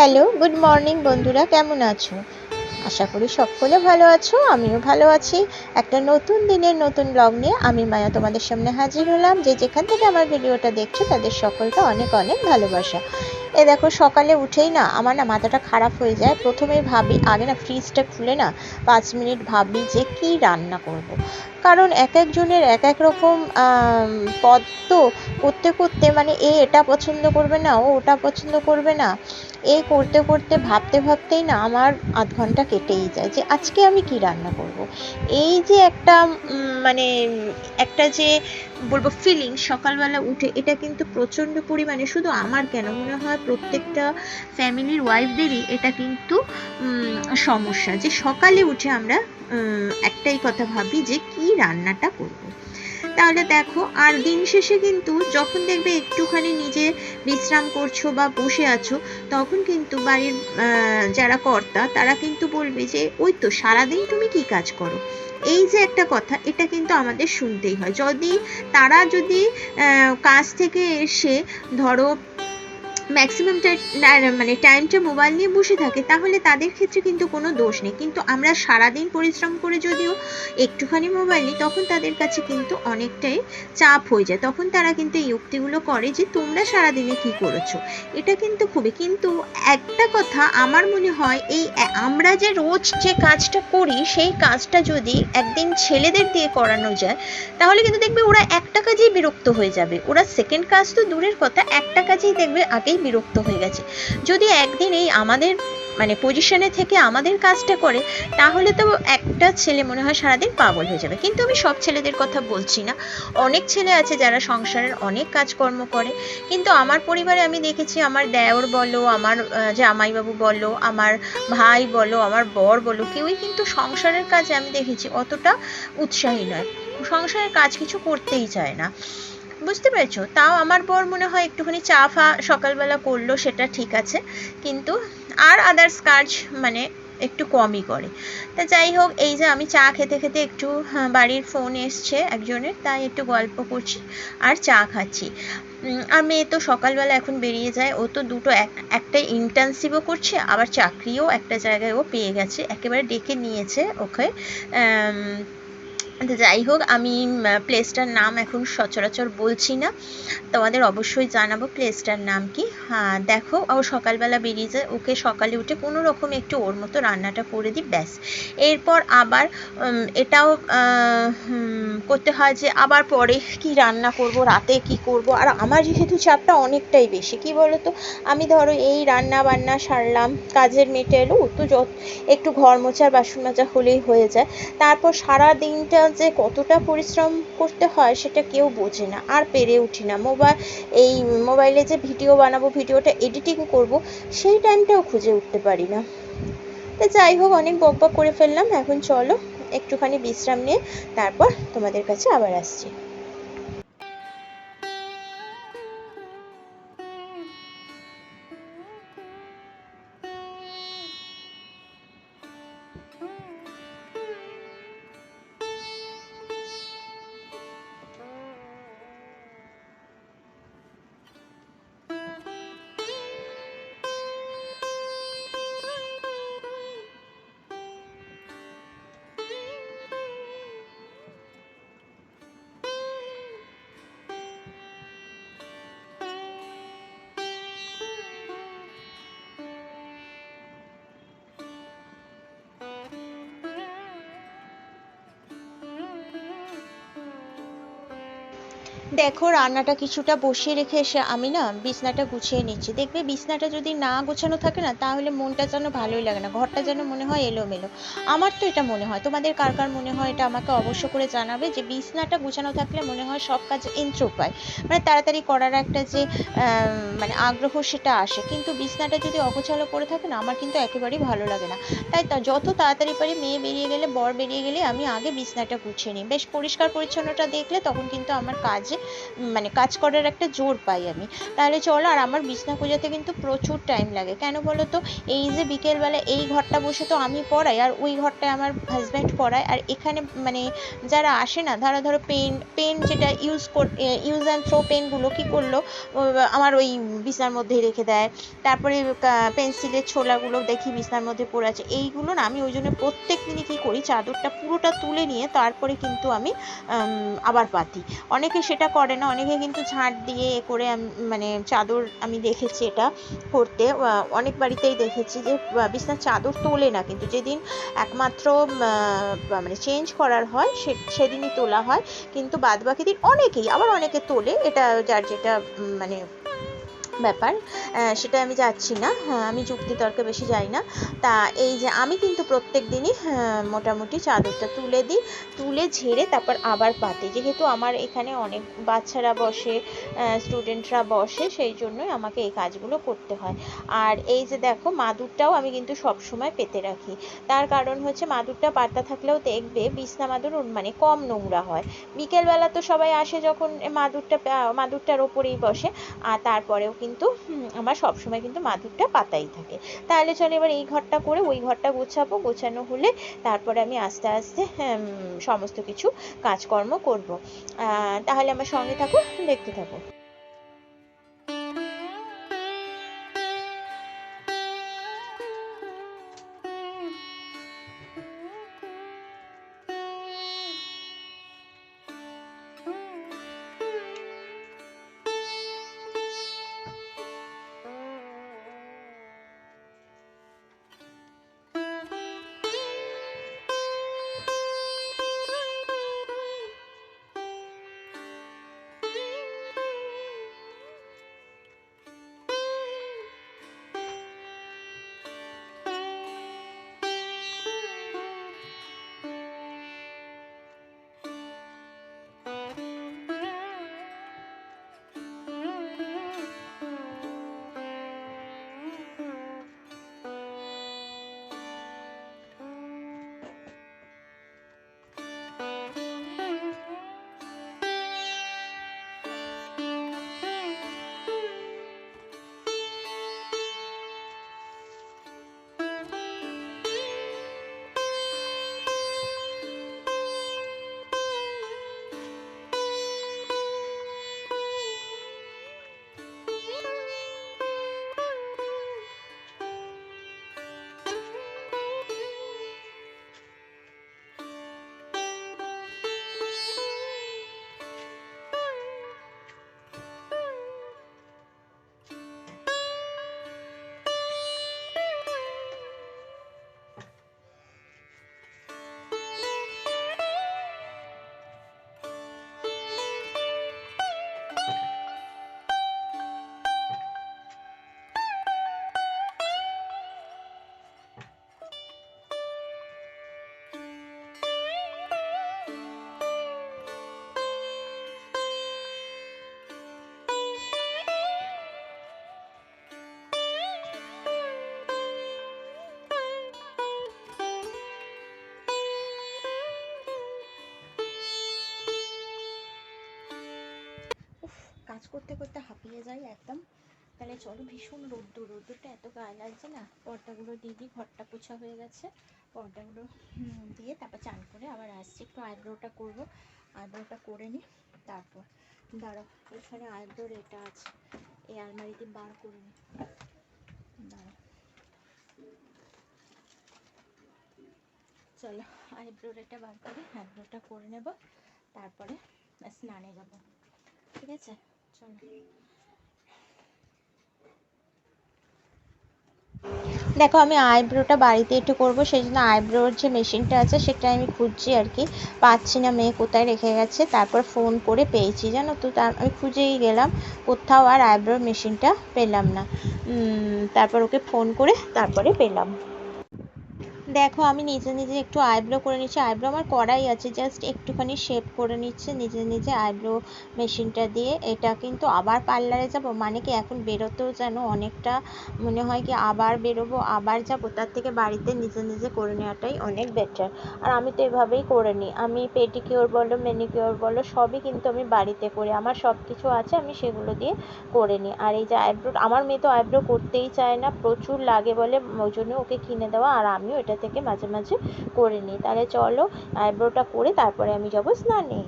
Hello, good morning বন্ধুরা, কেমন আছো? আশা করি সকলে ভালো আছো, আমিও ভালো আছি। একটা নতুন দিনের নতুন ব্লগ নিয়ে আমি মায়া তোমাদের সামনে হাজির হলাম, যে যেখান থেকে আমার ভিডিওটা দেখছ, তাদের সকলকে অনেক অনেক ভালোবাসা। এ দেখো, সকালে উঠেই না, আমার না মাথাটা খারাপ হয়ে যায়। প্রথমেই ভাবি, আগে না ফ্রিজটা খুলে না, পাঁচ মিনিট ভাবি যে কি রান্না করব। কারণ এক একজনের এক এক রকম পদ তো, করতে করতে মানে এ এটা পছন্দ করবে না, ও ওটা পছন্দ করবে না। এই করতে করতে, ভাবতে, ভাবতেই না আমার আধ ঘণ্টা কেটেই যায় যে আজকে আমি কি রান্না করব। এই যে একটা মানে একটা যে বলব ফিলিং সকালবেলা উঠে, এটা কিন্তু প্রচণ্ড পরিমাণে শুধু আমার কেন মনে হয় প্রত্যেকটা ফ্যামিলির ওয়াইফদেরই এটা কিন্তু সমস্যা যে সকালে উঠে আমরা একটাই কথা ভাবি যে কি রান্নাটা করব। তাহলে দেখো, আর দিন শেষে কিন্তু যখন দেখবে একটুখানি নিজে বিশ্রাম করছ বা বসে আছো, তখন কিন্তু বাড়ির যারা কর্তা, তারা কিন্তু বলবে যে, ওই তো সারাদিন তুমি কি কাজ করো? এই যে একটা কথা, এটা কিন্তু আমাদের শুনতেই হয়। যদি তারা যদি কাজ থেকে এসে ধরো ম্যাক্সিমাম মানে টাইমটা মোবাইল নিয়ে বসে থাকে, তাহলে তাদের ক্ষেত্রে কিন্তু কোনো দোষ নেই। কিন্তু আমরা সারাদিন পরিশ্রম করে যদিও একটুখানি মোবাইল নিই, তখন তাদের কাছে কিন্তু অনেকটাই চাপ হয়ে যায়। তখন তারা কিন্তু এই উক্তিগুলো করে যে, তোমরা সারাদিনে কি করেছ? এটা কিন্তু খুবই, কিন্তু একটা কথা আমার মনে হয়, এই আমরা যে রোজ যে কাজটা করি, সেই কাজটা যদি একদিন ছেলেদের দিয়ে করানো যায়, তাহলে কিন্তু দেখবে ওরা একটা কাজেই বিরক্ত হয়ে যাবে। ওরা সেকেন্ড কাজ তো দূরের কথা, একটা কাজেই দেখবে আগেই বিরক্ত হয়ে গেছে। যদি একদিন এই আমাদের মানে পজিশনে থেকে আমাদের কাজটা করে, তাহলে তো একটা ছেলে মনে হয় সারাদিন পাগল হয়ে যাবে। কিন্তু আমি সব ছেলেদের কথা বলছি না। অনেক ছেলে আছে যারা সংসারের অনেক কাজকর্ম করে। কিন্তু আমার পরিবারে আমি দেখেছি, আমার দেওর বলো, আমার জামাইবাবু বলো, আমার ভাই বলো, আমার বর বলো, কেউই কিন্তু সংসারের কাজে আমি দেখেছি অতটা উৎসাহী নয়। সংসারের কাজ কিছু করতেই চায় না। বুঝতে পেরেছ? তাও আমার বর মনে হয় একটুখানি চা ফা সকালবেলা করল সেটা ঠিক আছে। কিন্তু আর আদার্স কাজ মানে একটু কমই করে। তা যাই হোক এই যে আমি চা খেতে খেতে একটু হ্যাঁ, বাড়ির ফোন এসছে একজনের তাই একটু গল্প করছি আর চা খাচ্ছি। আর মেয়ে তো সকালবেলা এখন বেরিয়ে যায় ও তো দুটো এক- একটা ইন্টার্নশিপও করছে আবার চাকরিও একটা জায়গায় ও পেয়ে গেছে একেবারে ডেকে নিয়েছে ওকে। যাই হোক, আমি প্লেসটার নাম এখন সচরাচর বলছি না। তোমাদের অবশ্যই জানাব প্লেসটার নাম কি। হ্যাঁ দেখো, ও সকালবেলা বেরিয়ে যায়, ওকে সকালে উঠে কোনো রকম একটু ওর মতো রান্নাটা করে দিই, ব্যাস। এরপর আবার এটাও করতে হয় যে আবার পরে কি রান্না করব, রাতে কি করব, আর আমার যেহেতু চাপটা অনেকটাই বেশি, কি বলতো? আমি ধরো এই রান্না বান্না সারলাম, কাজের মেটে এলো তো যত, একটু ঘর মোছার বাসন মাজা হলেই হয়ে যায়। তারপর সারা দিনটা যে কতটা পরিশ্রম করতে হয় সেটা কেউ বোঝে না, আর পেরে উঠি না। মোবাইল এই মোবাইলে যে ভিডিও বানাবো, ভিডিওটা এডিটিং করব, সেই টাইমটাও খুঁজে উঠতে পারি না। তো যাই হোক, অনেক বকবক করে ফেললাম। এখন চলো, একটুখানি বিশ্রাম নিয়ে, তারপর তোমাদের কাছে আবার আসছি। দেখো, রান্নাটা কিছুটা বসিয়ে রেখে এসে আমি না বিছনাটা গুছিয়ে নিচ্ছি। দেখবে বিছনাটা যদি না গোছানো থাকে না, তাহলে মনটা যেন ভালোই লাগে না, ঘরটা যেন মনে হয় এলোমেলো। আমার তো এটা মনে হয়। তোমাদের কার কার মনে হয় এটা আমাকে অবশ্য করে জানাবে যে বিছনাটা গোছানো থাকলে মনে হয় সব কাজ ইন্ট্রো পায় মানে তাড়াতাড়ি করার একটা যে মানে আগ্রহ সেটা আসে। কিন্তু বিছনাটা যদি অগোছালো পড়ে থাকে না, আমার কিন্তু একেবারেই ভালো লাগে না। তাই যত তাড়াতাড়ি পারি মেয়ে বেরিয়ে গেলে, বর বেরিয়ে গেলে আমি আগে বিছনাটা গুছিয়ে নিই। বেশ পরিষ্কার পরিচ্ছন্নটা দেখলে তখন কিন্তু আমার কাজে মানে কাজ করার একটা জোর পাই আমি। তাহলে চলো, আর আমার বিছনা গোছাতে কিন্তু প্রচুর টাইম লাগে। কেন বলো তো এই যে বিকেলবেলা এই ঘরটা বসে তো আমি পড়াই, আর ওই ঘরটায় আমার হাজব্যান্ড পড়ায়। আর এখানে মানে যারা আসে না, ধরো ধরো পেন পেন যেটা ইউজ কর ইউজ অ্যান্ড থ্রো পেনগুলো কী করল? আমার ওই বিছনার মধ্যে রেখে দেয়। তারপরে পেন্সিলের ছোলাগুলো দেখি বিছনার মধ্যে পড়ে আছে। এইগুলো না আমি ওই জন্য প্রত্যেক দিনই কী করি? চাদরটা পুরোটা তুলে নিয়ে তারপরে কিন্তু আমি আবার পাতি অনেকে সেটা করে না। অনেকে কিন্তু ঝাঁট দিয়ে এ করে মানে চাদর আমি দেখেছি এটা করতে অনেক বাড়িতেই দেখেছি যে বিছনার চাদর তোলে না। কিন্তু যেদিন একমাত্র মানে চেঞ্জ করার হয়, সে, সেদিনই তোলা হয়। কিন্তু বাদ বাকি দিন অনেকেই, আবার অনেকে তোলে। এটা যার যেটা মানে ব্যাপার সেটা আমি যাচ্ছি না হ্যাঁ, আমি যুক্তি তর্কে বেশি যাই না। তা এই যে আমি কিন্তু প্রত্যেক দিনই হ্যাঁ, মোটামুটি চাদরটা তুলে দিই তুলে ঝেড়ে তারপর আবার পাতি। যেহেতু আমার এখানে অনেক বাচ্চারা বসে স্টুডেন্টরা বসে সেই জন্যই আমাকে এই কাজগুলো করতে হয়। আর এই যে দেখো মাদুরটাও আমি কিন্তু সব সময় পেতে রাখি। তার কারণ হচ্ছে মাদুরটা পাতা থাকলেও দেখবে বিছনা মাদুর মানে কম নোংরা হয়। বিকেলবেলা তো সবাই আসে যখন মাদুরটা মাদুরটার ওপরেই বসে আর তারপরেও কিন্তু হুম, আমার সবসময় কিন্তু মাদুরটা পাতাই থাকে। তাহলে চলো এবার এই ঘরটা করে ওই ঘরটা গোছাবো। গোছানো হলে তারপরে আমি আস্তে আস্তে সমস্ত কিছু কাজকর্ম করব। তাহলে আমার সঙ্গে থাকো দেখতে থাকো কাজ করতে করতে হাঁপিয়ে যাই একদম। তাহলে চলো ভীষণ রোদ্দুর, রোদ্দুরটা এত গায়ে লাগছে না? পর্দাগুলো দিয়ে দিই ঘরটা পোছা হয়ে গেছে। পর্দাগুলো দিয়ে তারপর চান করে আবার আসছি। একটু আইব্রোটা করব। আইব্রোটা করে নিই, তারপর দাঁড়াও, এখানে আইব্রোর এটা আছে। এই আলমারিতে বার করে নিই। চলো আইব্রোর এটা বার করি, আইব্রোটা করে নেব। তারপরে স্নানে যাব। ঠিক আছে? দেখো, আমি আইব্রোটা বাড়িতে একটু করব সেই জন্য আইব্রোর যে মেশিনটা আছে সেটা আমি খুঁজছি আর কি। পাচ্ছি না, মেয়ে কোথায় রেখে গেছে, তারপর ফোন করে পেয়েছি, জানো তো, তার আমি খুঁজেই গেলাম, কোথাও আর আইব্রোর মেশিনটা পেলাম না। তারপর ওকে ফোন করে তারপরে পেলাম। দেখো, আমি নিজে নিজে একটু আইব্রো করে নিচ্ছি। আইব্রো আমার করাই আছে জাস্ট একটুখানি শেপ করে নিচ্ছে, নিজে নিজে আইব্রো মেশিনটা দিয়ে। এটা কিন্তু আবার পার্লারে যাব মানে কি এখন বেরোতেও যেন অনেকটা মনে হয় কি আবার বেরোবো, আবার যাব, তার থেকে বাড়িতে নিজে নিজে করে নেওয়াটাই অনেক বেটার আর আমি তো এভাবেই করে নিই। আমি পেডিকিওর বলো ম্যানিকিওর বলো, সবই কিন্তু আমি বাড়িতে করি। আমার সব কিছু আছে, আমি সেগুলো দিয়ে করে নিই। আর এই যে আইব্রো আমার মেয়ে তো আইব্রো করতেই চায় না, প্রচুর লাগে বলে, ওই জন্য ওকে কিনে দেওয়া, আর আমিও এটা থেকে মাঝে মাঝে করে নিই। তাহলে চলো আইব্রোটা করে তারপরে আমি যাব স্নানে।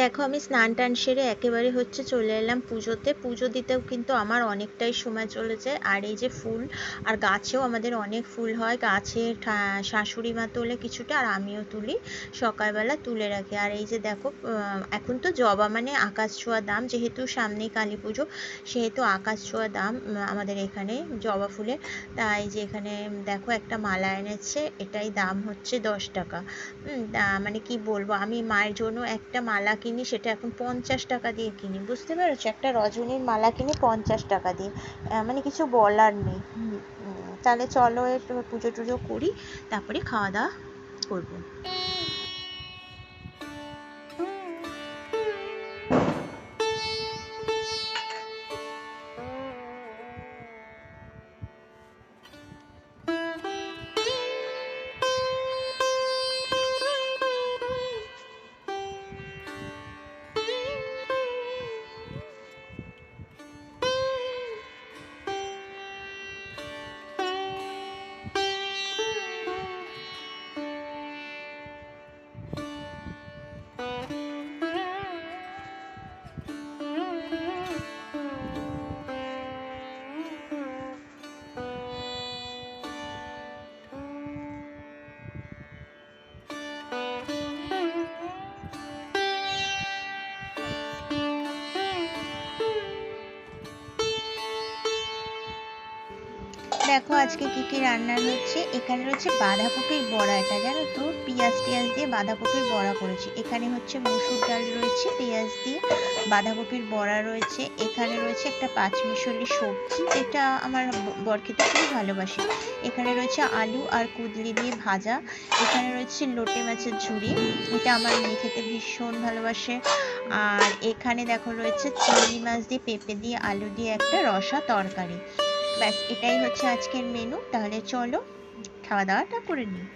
দেখো, আমি স্নান টান সেরে একেবারে হচ্ছে চলে এলাম পুজোতে। পুজো দিতেও কিন্তু আমার অনেকটাই সময় চলে যায়। আর এই যে ফুল, আর গাছেও আমাদের অনেক ফুল হয়। গাছে শাশুড়ি মা তোলে কিছুটা, আর আমিও তুলি। সকালবেলা তুলে রাখি। আর এই যে দেখো এখন তো জবা মানে আকাশ ছোঁয়া দাম। যেহেতু সামনেই কালী পুজো, সেহেতু আকাশ ছোঁয়া দাম আমাদের এখানে জবা ফুলের। তাই যে এখানে দেখো, একটা মালা এনেছে। এটাই দাম হচ্ছে দশ টাকা। মানে কি বলব? আমি মায়ের জন্য একটা মালা কিনি, সেটা এখন পঞ্চাশ টাকা দিয়ে কিনি। বুঝতে পেরেছ? একটা রজনীর মালা কিনি পঞ্চাশ টাকা দিয়ে। মানে কিছু বলার নেই। তাহলে চলো পুজো টুজো করি, তারপরে খাওয়া দাওয়া করব। দেখো আজকে কি কি রান্না হচ্ছে। এখানে রয়েছে বাঁধাকপির বড়া এটা, জানো তো? পেঁয়াজ টিয়াজ দিয়ে বাঁধাকপির বড়া করেছি। এখানে হচ্ছে মসুর ডাল রয়েছে পেঁয়াজ দিয়ে, বাঁধাকপির বড়া রয়েছে। এখানে রয়েছে একটা পাঁচমিশালি সবজি, যেটা আমার বর খেতে খুবই ভালোবাসে। এখানে রয়েছে আলু আর কুদলি দিয়ে ভাজা। এখানে রয়েছে লোটে মাছের ঝুড়ি, এটা আমার মেয়ে খেতে ভীষণ ভালোবাসে। আর এখানে দেখো রয়েছে চিংড়ি মাছ দিয়ে পেঁপে দিয়ে আলু দিয়ে একটা রসা তরকারি। ব্যাস এটাই হচ্ছে আজকের মেনু তাহলে চলো খাওয়া দাওয়াটা করে নিই।